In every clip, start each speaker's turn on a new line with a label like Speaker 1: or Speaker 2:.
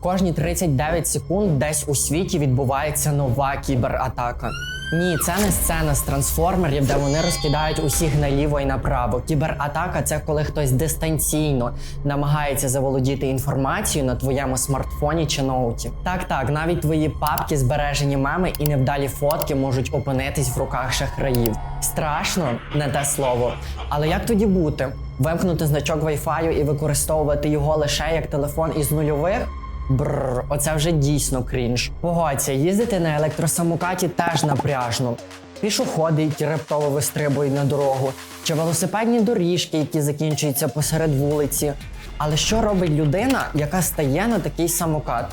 Speaker 1: Кожні 39 секунд десь у світі відбувається нова кібератака. Ні, це не сцена з трансформерів, де вони розкидають усіх наліво і направо. Кібератака це коли хтось дистанційно намагається заволодіти інформацією на твоєму смартфоні чи ноуті. Так, так, навіть твої папки, збережені меми і невдалі фотки можуть опинитись в руках шахраїв. Страшно, не те слово. Але як тоді бути? Вимкнути значок Wi-Fi і використовувати його лише як телефон із нульових? Бррр, оце вже дійсно крінж. Погодься, їздити на електросамокаті теж напряжно. Пішоходи, які раптово вистрибують на дорогу, чи велосипедні доріжки, які закінчуються посеред вулиці. Але що робить людина, яка стає на такий самокат?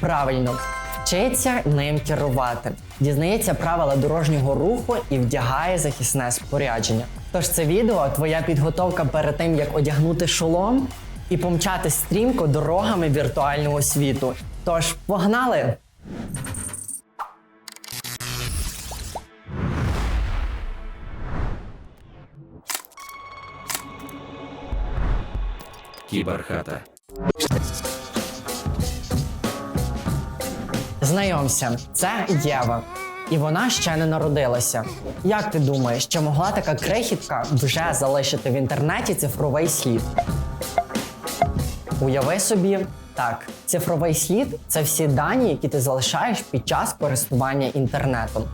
Speaker 1: Правильно, вчиться ним керувати, дізнається правила дорожнього руху і вдягає захисне спорядження. Тож це відео твоя підготовка перед тим, як одягнути шолом і помчати стрімко дорогами віртуального світу. Тож погнали!
Speaker 2: Кіберхата.
Speaker 1: Знайомся, це Єва. І вона ще не народилася. Як ти думаєш, чи могла така крихітка вже залишити в інтернеті цифровий слід? Уяви собі, так, цифровий слід це всі дані, які ти залишаєш під час користування інтернетом.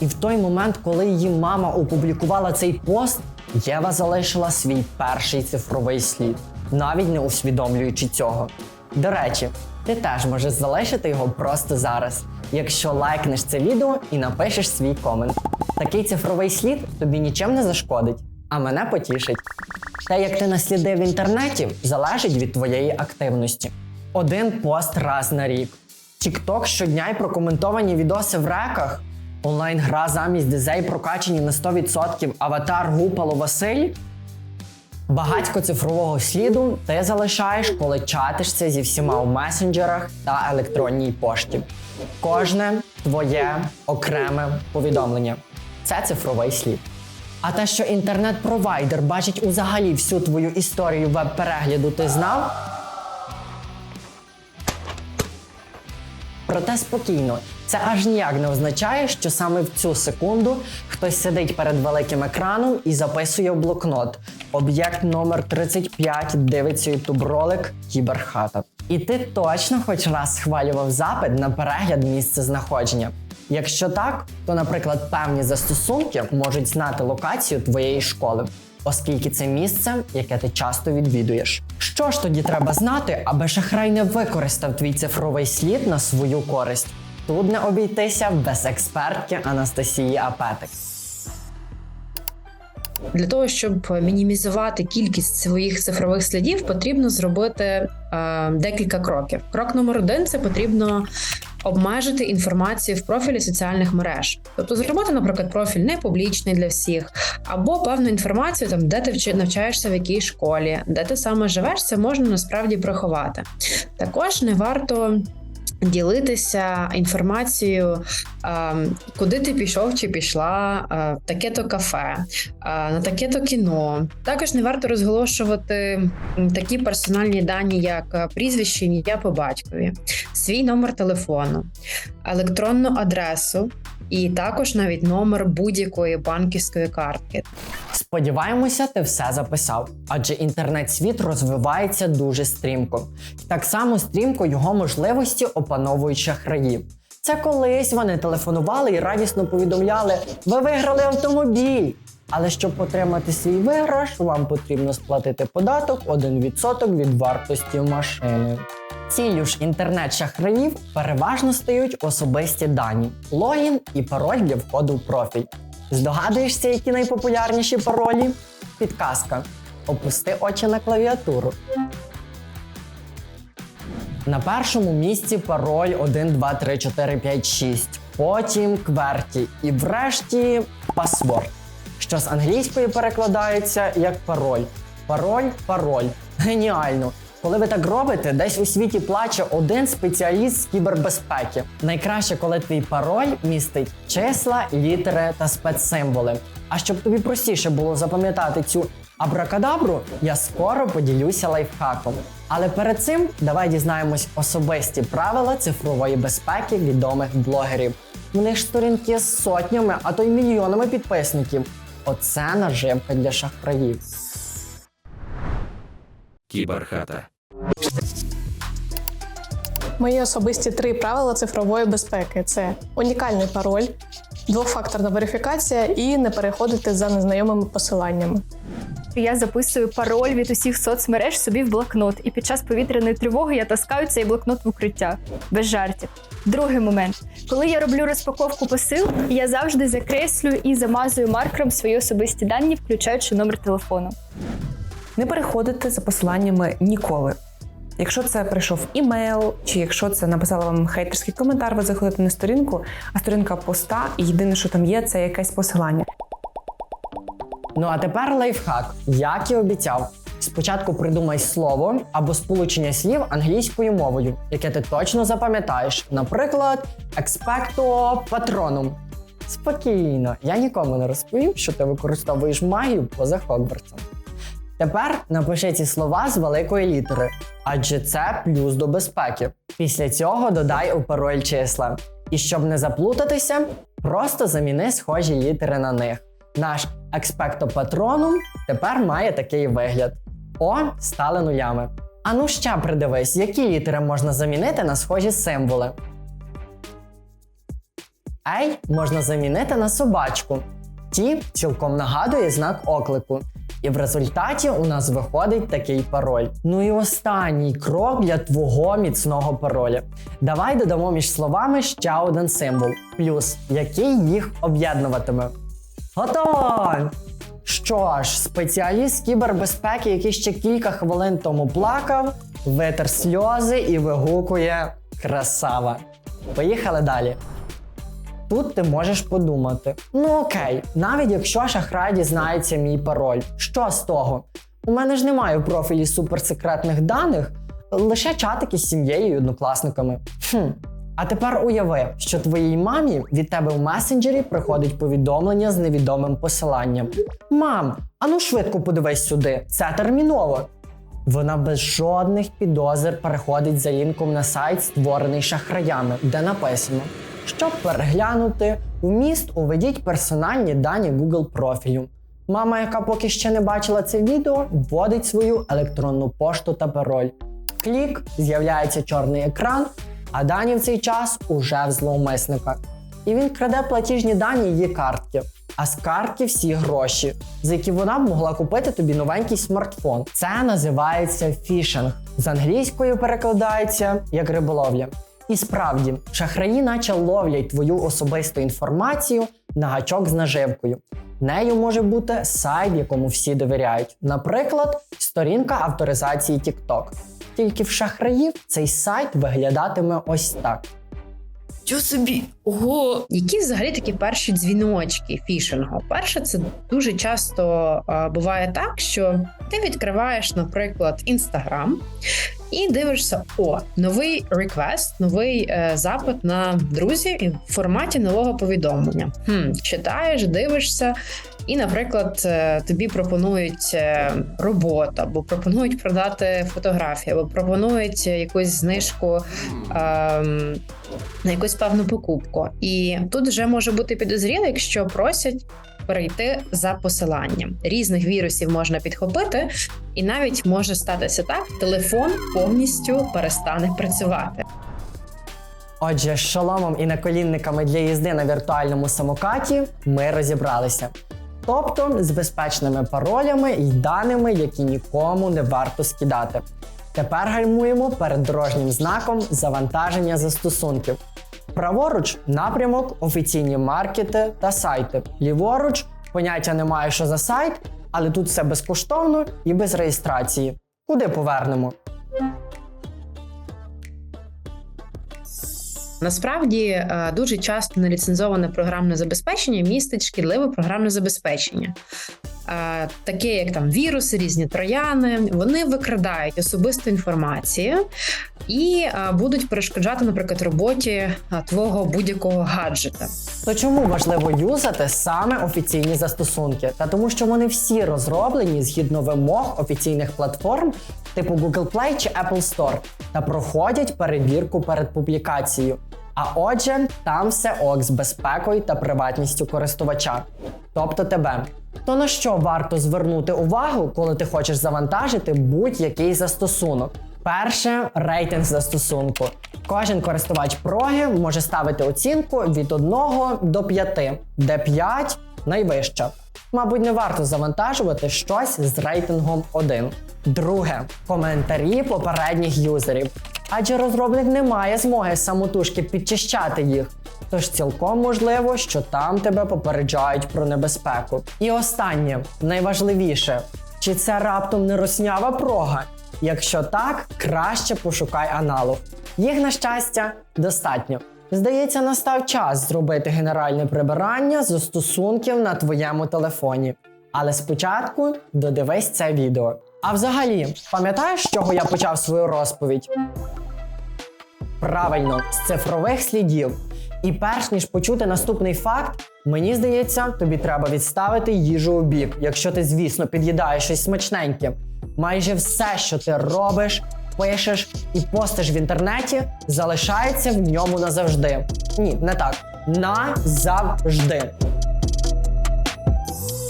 Speaker 1: І в той момент, коли її мама опублікувала цей пост, Єва залишила свій перший цифровий слід, навіть не усвідомлюючи цього. До речі, ти теж можеш залишити його просто зараз, якщо лайкнеш це відео і напишеш свій комент. Такий цифровий слід тобі нічим не зашкодить, а мене потішить. Те, як ти наслідив в інтернеті, залежить від твоєї активності. Один пост раз на рік. Тікток щодня й прокоментовані відоси в реках. Онлайн-гра замість дизей прокачані на 100%, аватар Гупало Василь. Багатько цифрового сліду ти залишаєш, коли чатишся зі всіма у месенджерах та електронній пошті. Кожне твоє окреме повідомлення це цифровий слід. А те, що інтернет-провайдер бачить взагалі всю твою історію веб-перегляду, ти знав? Проте спокійно, це аж ніяк не означає, що саме в цю секунду хтось сидить перед великим екраном і записує в блокнот. Об'єкт номер 35 дивиться ютуб ролик Кіберхата. І ти точно хоч раз схвалював запит на перегляд місця знаходження. Якщо так, то, наприклад, певні застосунки можуть знати локацію твоєї школи, оскільки це місце, яке ти часто відвідуєш. Що ж тоді треба знати, аби шахрай не використав твій цифровий слід на свою користь? Тут не обійтися без експертки Анастасії Апетик.
Speaker 3: Для того, щоб мінімізувати кількість своїх цифрових слідів, потрібно зробити е, декілька кроків. Крок номер один це потрібно обмежити інформацію в профілі соціальних мереж. Тобто зробити, наприклад, профіль не публічний для всіх, або певну інформацію, там де ти навчаєшся в якій школі, де ти саме живеш, це можна насправді приховати. Також не варто. Ділитися інформацією, куди ти пішов чи пішла, в таке-то кафе, е, на таке-то кіно. Також не варто розголошувати такі персональні дані, як прізвище, ім'я по батькові, свій номер телефону, електронну адресу і також навіть номер будь-якої банківської картки.
Speaker 1: Сподіваємося, ти все записав, адже інтернет-світ розвивається дуже стрімко. Так само стрімко його можливості опановують шахраї. Це колись вони телефонували і радісно повідомляли: ви виграли автомобіль. Але щоб отримати свій виграш, вам потрібно сплатити податок 1% від вартості машини. Ціллю ж інтернет-шахраїв переважно стають особисті дані, логін і пароль для входу в профіль. Здогадуєшся, які найпопулярніші паролі? Підказка. Опусти очі на клавіатуру. На першому місці пароль 1, 2, 3, 4, 5, 6. Потім кверті. І врешті пасворд, що з англійської перекладається як пароль. Пароль, пароль. Геніально. Коли ви так робите, десь у світі плаче один спеціаліст з кібербезпеки. Найкраще, коли твій пароль містить числа, літери та спецсимволи. А щоб тобі простіше було запам'ятати цю Абракадабру я скоро поділюся лайфхаком. Але перед цим давай дізнаємось особисті правила цифрової безпеки відомих блогерів. У них сторінки з сотнями, а то й мільйонами підписників. Оце наживка для шахраїв.
Speaker 2: Кіберхата.
Speaker 4: Мої особисті три правила цифрової безпеки: це унікальний пароль, двофакторна верифікація і не переходити за незнайомими посиланнями.
Speaker 5: Я записую пароль від усіх соцмереж собі в блокнот, і під час повітряної тривоги я таскаю цей блокнот в укриття без жартів. Другий момент, коли я роблю розпаковку посил, я завжди закреслюю і замазую маркером свої особисті дані, включаючи номер телефону.
Speaker 6: Не переходите за посиланнями ніколи. Якщо це прийшов імейл, чи якщо це написала вам хейтерський коментар, ви заходите на сторінку, а сторінка пуста, і єдине, що там є, це якесь посилання.
Speaker 1: Ну а тепер лайфхак. Як і обіцяв. Спочатку придумай слово або сполучення слів англійською мовою, яке ти точно запам'ятаєш. Наприклад, expecto patronum. Спокійно, я нікому не розповів, що ти використовуєш магію поза Хогвартсом. Тепер напиши ці слова з великої літери, адже це плюс до безпеки. Після цього додай у пароль числа. І щоб не заплутатися, просто заміни схожі літери на них. Наш Patronum тепер має такий вигляд. О, стали нулями. А ну ще придивись, які літери можна замінити на схожі символи. Ей можна замінити на собачку. Ті цілком нагадує знак оклику. І в результаті у нас виходить такий пароль. Ну і останній крок для твого міцного пароля. Давай додамо між словами ще один символ, плюс, який їх об'єднуватиме. Готово! Що ж, спеціаліст кібербезпеки, який ще кілька хвилин тому плакав, витер сльози і вигукує красава. Поїхали далі. Тут ти можеш подумати: ну окей, навіть якщо шахрай дізнається мій пароль, що з того? У мене ж немає в профілі суперсекретних даних, лише чатики з сім'єю і однокласниками. Хм. А тепер уяви, що твоїй мамі від тебе в месенджері приходить повідомлення з невідомим посиланням. Мам, ану швидко подивись сюди, це терміново. Вона без жодних підозр переходить за лінком на сайт, створений шахраями, де написано: щоб переглянути, вміст уведіть персональні дані Google профілю. Мама, яка поки ще не бачила це відео, вводить свою електронну пошту та пароль. Клік, з'являється чорний екран, а дані в цей час уже в зловмисника. І він краде платіжні дані її картки. А з картки всі гроші, за які вона б могла купити тобі новенький смартфон. Це називається фішинг. З англійською перекладається як риболовля. І справді, шахраї наче ловлять твою особисту інформацію на гачок з наживкою. Нею може бути сайт, якому всі довіряють. Наприклад, сторінка авторизації TikTok. Тільки в шахраїв цей сайт виглядатиме ось так.
Speaker 7: Що собі? Ого!
Speaker 3: Які взагалі такі перші дзвіночки фішингу? Перше, це дуже часто е, буває так, що ти відкриваєш, наприклад, Інстаграм і дивишся: о, новий реквест, новий е, запит на друзі в форматі нового повідомлення. Хм, читаєш, дивишся. І, наприклад, е, тобі пропонують е, роботу, або пропонують продати фотографії, або пропонують якусь знижку ем, на якусь певну покупку. І тут вже може бути підозріло, якщо просять перейти за посиланням. Різних вірусів можна підхопити, і навіть може статися так, телефон повністю перестане працювати.
Speaker 1: Отже, з шоломом і наколінниками для їзди на віртуальному самокаті ми розібралися. Тобто з безпечними паролями і даними, які нікому не варто скидати. Тепер гальмуємо перед дорожнім знаком завантаження застосунків. Праворуч напрямок, офіційні маркети та сайти. Ліворуч поняття немає, що за сайт, але тут все безкоштовно і без реєстрації. Куди повернемо?
Speaker 3: Насправді е, дуже часто неліцензоване програмне забезпечення містить шкідливе програмне забезпечення. Е, таке як там віруси, різні трояни, вони викрадають особисту інформацію і е, будуть перешкоджати, наприклад, роботі е, твого будь-якого гаджета.
Speaker 1: То чому важливо юзати саме офіційні застосунки? Та тому, що вони всі розроблені згідно вимог офіційних платформ типу Google Play чи Apple Store та проходять перевірку перед публікацією. А отже, там все ок з безпекою та приватністю користувача, тобто тебе. То на що варто звернути увагу, коли ти хочеш завантажити будь-який застосунок? Перше рейтинг застосунку. Кожен користувач проги може ставити оцінку від 1 до 5, де 5 найвища. Мабуть, не варто завантажувати щось з рейтингом 1. Друге коментарі попередніх юзерів. Адже розробник не має змоги самотужки підчищати їх. Тож цілком можливо, що там тебе попереджають про небезпеку. І останнє, найважливіше, чи це раптом не роснява прога? Якщо так, краще пошукай аналог. Їх, на щастя, достатньо. Здається, настав час зробити генеральне прибирання застосунків на твоєму телефоні. Але спочатку додивись це відео. А взагалі, пам'ятаєш, з чого я почав свою розповідь? Правильно, з цифрових слідів. І перш ніж почути наступний факт, мені здається, тобі треба відставити їжу у бік, якщо ти, звісно, під'їдаєш щось смачненьке. Майже все, що ти робиш, пишеш і постиш в інтернеті, залишається в ньому назавжди. Ні, не так. Назавжди.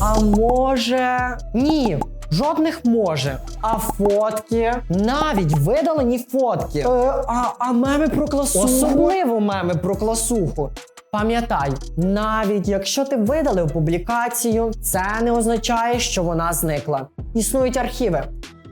Speaker 1: А може. Ні. Жодних може. А фотки, навіть видалені фотки. Е, а, а меми про класуху? Особливо меми про класуху. Пам'ятай, навіть якщо ти видалив публікацію, це не означає, що вона зникла. Існують архіви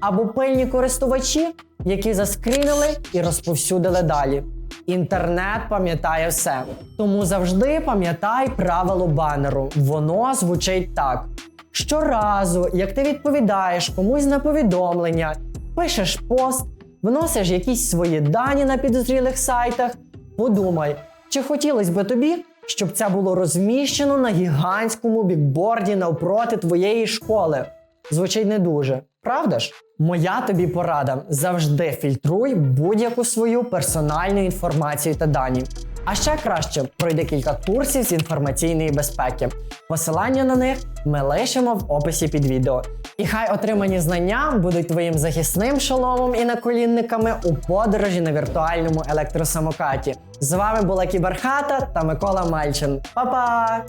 Speaker 1: або пильні користувачі, які заскрінили і розповсюдили далі. Інтернет пам'ятає все. Тому завжди пам'ятай правило банеру. Воно звучить так: щоразу, як ти відповідаєш комусь на повідомлення, пишеш пост, вносиш якісь свої дані на підозрілих сайтах, подумай, чи хотілося би тобі, щоб це було розміщено на гігантському бікборді навпроти твоєї школи. Звучить не дуже, правда ж? Моя тобі порада: завжди фільтруй будь-яку свою персональну інформацію та дані. А ще краще пройди кілька курсів з інформаційної безпеки. Посилання на них ми лишимо в описі під відео. І хай отримані знання будуть твоїм захисним шоломом і наколінниками у подорожі на віртуальному електросамокаті. З вами була Кіберхата та Микола Мальчин. Па-па!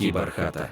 Speaker 2: Кіберхата.